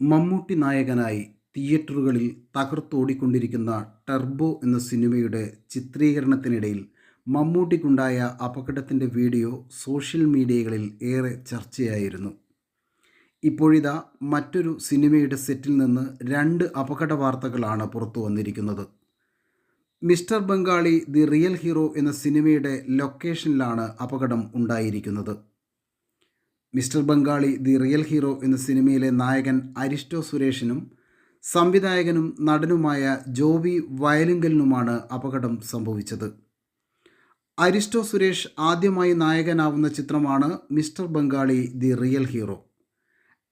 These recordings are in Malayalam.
മമ്മൂട്ടി നായകനായി തിയേറ്ററുകളിൽ തകർത്തോടിക്കൊണ്ടിരിക്കുന്ന ടർബോ എന്ന സിനിമയുടെ ചിത്രീകരണത്തിനിടയിൽ മമ്മൂട്ടിക്കുണ്ടായ അപകടത്തിന്റെ വീഡിയോ സോഷ്യൽ മീഡിയകളിൽ ഏറെ ചർച്ചയായിരുന്നു. ഇപ്പോഴിതാ മറ്റൊരു സിനിമയുടെ സെറ്റിൽ നിന്ന് രണ്ട് അപകട വാർത്തകളാണ് പുറത്തു വന്നിരിക്കുന്നത്. Mister Bengali the real hero എന്ന സിനിമയുടെ ലൊക്കേഷനിലാണ് അപകടം ഉണ്ടായിരിക്കുന്നത്. Mister Bengali the real hero എന്ന സിനിമയിലെ നായകൻ അരിസ്റ്റോ സുരേഷിനും സംവിധായകനും നടനുമായ ജോബി വയലിംഗലിനുമാണ് അപകടം സംഭവിച്ചത്. അരിസ്റ്റോ സുരേഷ് ആദ്യമായി നായകനാവുന്ന ചിത്രമാണ് mister Bengali the real hero.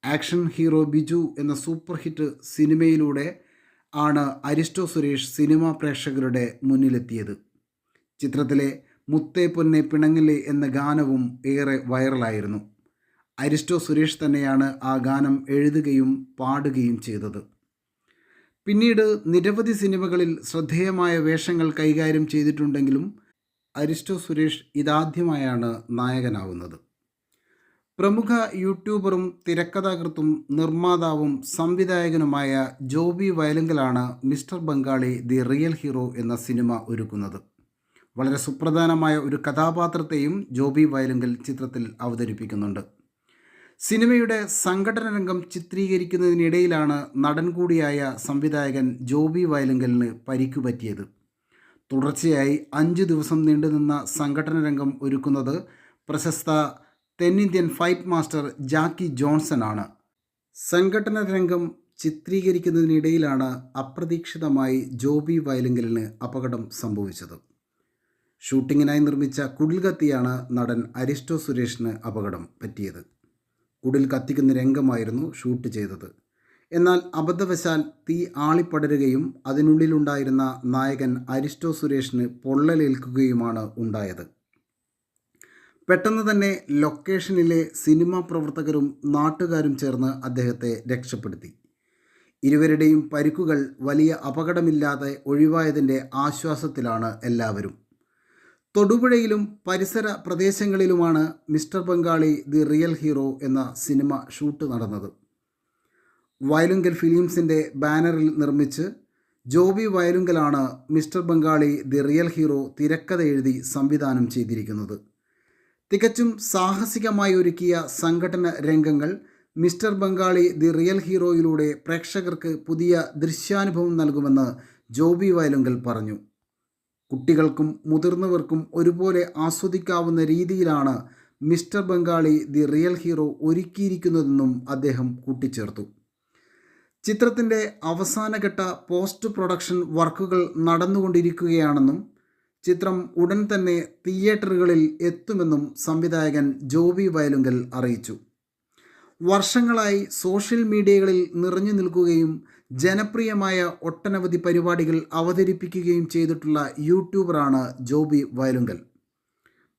Action hero Biju എന്ന സൂപ്പർ ഹിറ്റ് സിനിമയിലൂടെ ആണ് അരിസ്റ്റോ സുരേഷ് സിനിമാ പ്രേക്ഷകരുടെ മുന്നിലെത്തിയത്. ചിത്രത്തിലെ മുത്തേ പൊന്നെ പിണങ്ങലെ എന്ന ഗാനവും ഏറെ വൈറലായിരുന്നു. അരിസ്റ്റോ സുരേഷ് തന്നെയാണ് ആ ഗാനം എഴുതുകയും പാടുകയും ചെയ്തത്. പിന്നീട് നിരവധി സിനിമകളിൽ ശ്രദ്ധേയമായ വേഷങ്ങൾ കൈകാര്യം ചെയ്തിട്ടുണ്ടെങ്കിലും അരിസ്റ്റോ സുരേഷ് ഇതാദ്യമായാണ് നായകനാവുന്നത്. പ്രമുഖ യൂട്യൂബറും തിരക്കഥാകൃത്തും നിർമ്മാതാവും സംവിധായകനുമായ Joby വയലങ്കലാണ് mister Bengali the real hero എന്ന സിനിമ ഒരുക്കുന്നത്. വളരെ സുപ്രധാനമായ ഒരു കഥാപാത്രത്തെയും ജോബി വയലങ്കൽ ചിത്രത്തിൽ അവതരിപ്പിക്കുന്നുണ്ട്. സിനിമയുടെ സംഘടന രംഗം ചിത്രീകരിക്കുന്നതിനിടയിലാണ് നടൻ കൂടിയായ സംവിധായകൻ ജോബി വയലങ്കലിന് പരിക്കു പറ്റിയത്. തുടർച്ചയായി അഞ്ച് ദിവസം നീണ്ടുനിന്ന സംഘടന രംഗം ഒരുക്കുന്നത് പ്രശസ്ത തെന്നിന്ത്യൻ ഫൈറ്റ് മാസ്റ്റർ ജാക്കി ജോൺസൺ ആണ് സംഘടന രംഗം ചിത്രീകരിക്കുന്നതിനിടയിലാണ് അപ്രതീക്ഷിതമായി ജോബി വയലങ്കലിന് അപകടം സംഭവിച്ചത്. ഷൂട്ടിങ്ങിനായി നിർമ്മിച്ച കുടിൽ കത്തിയാണ് നടൻ അരിസ്റ്റോ സുരേഷിന് അപകടം പറ്റിയത്. കുടിൽ കത്തിക്കുന്ന രംഗമായിരുന്നു ഷൂട്ട് ചെയ്തത്. എന്നാൽ അബദ്ധവശാൽ തീ ആളിപ്പടരുകയും അതിനുള്ളിലുണ്ടായിരുന്ന നായകൻ അരിസ്റ്റോ സുരേഷിന് പൊള്ളലേൽക്കുകയുമാണ് ഉണ്ടായത്. പെട്ടെന്ന് തന്നെ ലൊക്കേഷനിലെ സിനിമാ പ്രവർത്തകരും നാട്ടുകാരും ചേർന്ന് അദ്ദേഹത്തെ രക്ഷപ്പെടുത്തി. ഇരുവരുടെയും പരിക്കുകൾ വലിയ അപകടമില്ലാതെ ഒഴിവായതിന്റെ ആശ്വാസത്തിലാണ് എല്ലാവരും. തൊടുപുഴയിലും പരിസര പ്രദേശങ്ങളിലുമാണ് mister Bengali the real hero എന്ന സിനിമ ഷൂട്ട് നടന്നത്. വയലുങ്കൽ ഫിലിംസിന്റെ ബാനറിൽ നിർമ്മിച്ച് Joby വയലുങ്കലാണ് mister Bengali the real hero തിരക്കഥ എഴുതി സംവിധാനം ചെയ്തിരിക്കുന്നത്. തികച്ചും സാഹസികമായി ഒരുക്കിയ സംഘടന രംഗങ്ങൾ മിസ്റ്റർ ബംഗാളി ദി റിയൽ ഹീറോയിലൂടെ പ്രേക്ഷകർക്ക് പുതിയ ദൃശ്യാനുഭവം നൽകുമെന്ന് ജോബി വയലുങ്കൽ പറഞ്ഞു. കുട്ടികൾക്കും മുതിർന്നവർക്കും ഒരുപോലെ ആസ്വദിക്കാവുന്ന രീതിയിലാണ് mister Bengali the real hero ഒരുക്കിയിരിക്കുന്നതെന്നും അദ്ദേഹം കൂട്ടിച്ചേർത്തു. ചിത്രത്തിന്റെ അവസാനഘട്ട പോസ്റ്റ് പ്രൊഡക്ഷൻ വർക്കുകൾ നടന്നുകൊണ്ടിരിക്കുകയാണെന്നും ചിത്രം ഉടൻ തന്നെ തിയേറ്ററുകളിൽ എത്തുമെന്നും സംവിധായകൻ ജോബി വയലുങ്കൽ അറിയിച്ചു. വർഷങ്ങളായി സോഷ്യൽ മീഡിയകളിൽ നിറഞ്ഞു നിൽക്കുകയും ജനപ്രിയമായ ഒട്ടനവധി പരിപാടികൾ അവതരിപ്പിക്കുകയും ചെയ്തിട്ടുള്ള യൂട്യൂബറാണ് Joby Vayalunkal.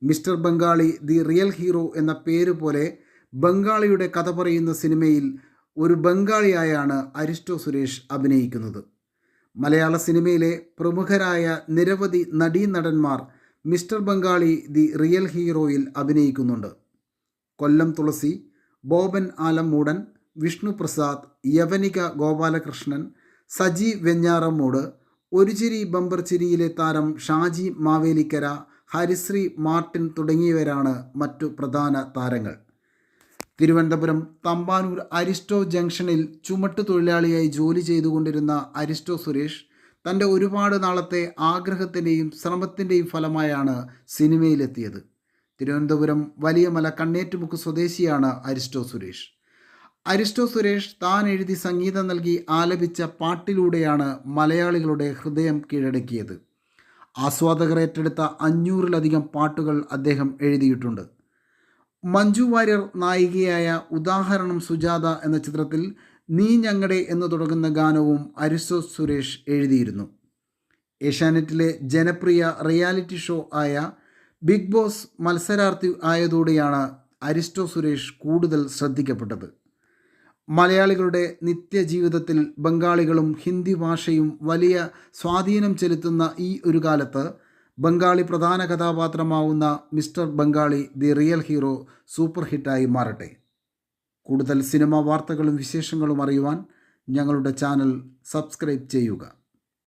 Mister Bengali the real hero എന്ന പേര് പോലെ ബംഗാളിയുടെ കഥ പറയുന്ന സിനിമയിൽ ഒരു ബംഗാളിയായാണ് അരിസ്റ്റോ സുരേഷ് അഭിനയിക്കുന്നത്. മലയാള സിനിമയിലെ പ്രമുഖരായ നിരവധി നടീനടന്മാർ മിസ്റ്റർ ബംഗാളി ദി റിയൽ ഹീറോയിൽ അഭിനയിക്കുന്നുണ്ട്. കൊല്ലം തുളസി ബോബൻ ആലമ്മൂടൻ വിഷ്ണു പ്രസാദ് യവനിക ഗോപാലകൃഷ്ണൻ സജി വെഞ്ഞാറമ്മൂട് ഒരു ചിരി ബമ്പർ ചിരിയിലെ താരം ഷാജി മാവേലിക്കര ഹരിശ്രീ മാർട്ടിൻ തുടങ്ങിയവരാണ് മറ്റു പ്രധാന താരങ്ങൾ. തിരുവനന്തപുരം തമ്പാനൂർ അരിസ്റ്റോ ജംഗ്ഷനിൽ ചുമട്ട് തൊഴിലാളിയായി ജോലി ചെയ്തുകൊണ്ടിരുന്ന അരിസ്റ്റോ സുരേഷ് തന്റെ ഒരുപാട് നാളത്തെ ആഗ്രഹത്തിന്റെയും ശ്രമത്തിന്റെയും ഫലമായാണ് സിനിമയിലെത്തിയത്. തിരുവനന്തപുരം വലിയമല കണ്ണേറ്റുമുക്ക് സ്വദേശിയാണ് അരിസ്റ്റോ സുരേഷ്. അരിസ്റ്റോ സുരേഷ് താൻ എഴുതി സംഗീതം നൽകി ആലപിച്ച പാട്ടിലൂടെയാണ് മലയാളികളുടെ ഹൃദയം കീഴടക്കിയത്. ആസ്വാദകർ ഏറ്റെടുത്ത അഞ്ഞൂറിലധികം പാട്ടുകൾ അദ്ദേഹം എഴുതിയിട്ടുണ്ട്. മഞ്ജു വാര്യർ നായികയായ ഉദാഹരണം സുജാത എന്ന ചിത്രത്തിൽ നീ ഞങ്ങളുടെ എന്ന് തുടങ്ങുന്ന ഗാനവും അരിസ്റ്റോ സുരേഷ് എഴുതിയിരുന്നു. ഏഷ്യാനെറ്റിലെ ജനപ്രിയ റിയാലിറ്റി ഷോ ആയ ബിഗ് ബോസ് മത്സരാർത്ഥി ആയതോടെയാണ് അരിസ്റ്റോ സുരേഷ് കൂടുതൽ ശ്രദ്ധിക്കപ്പെട്ടത്. മലയാളികളുടെ നിത്യജീവിതത്തിൽ ബംഗാളികളും ഹിന്ദി ഭാഷയും വലിയ സ്വാധീനം ചെലുത്തുന്ന ഈ ഒരു കാലത്ത് ബംഗാളി പ്രധാന കഥാപാത്രമാവുന്ന mister Bengali the real hero super ഹിറ്റായി മാറട്ടെ. കൂടുതൽ സിനിമ വാർത്തകളും വിശേഷങ്ങളും അറിയുവാൻ ഞങ്ങളുടെ ചാനൽ സബ്സ്ക്രൈബ് ചെയ്യുക.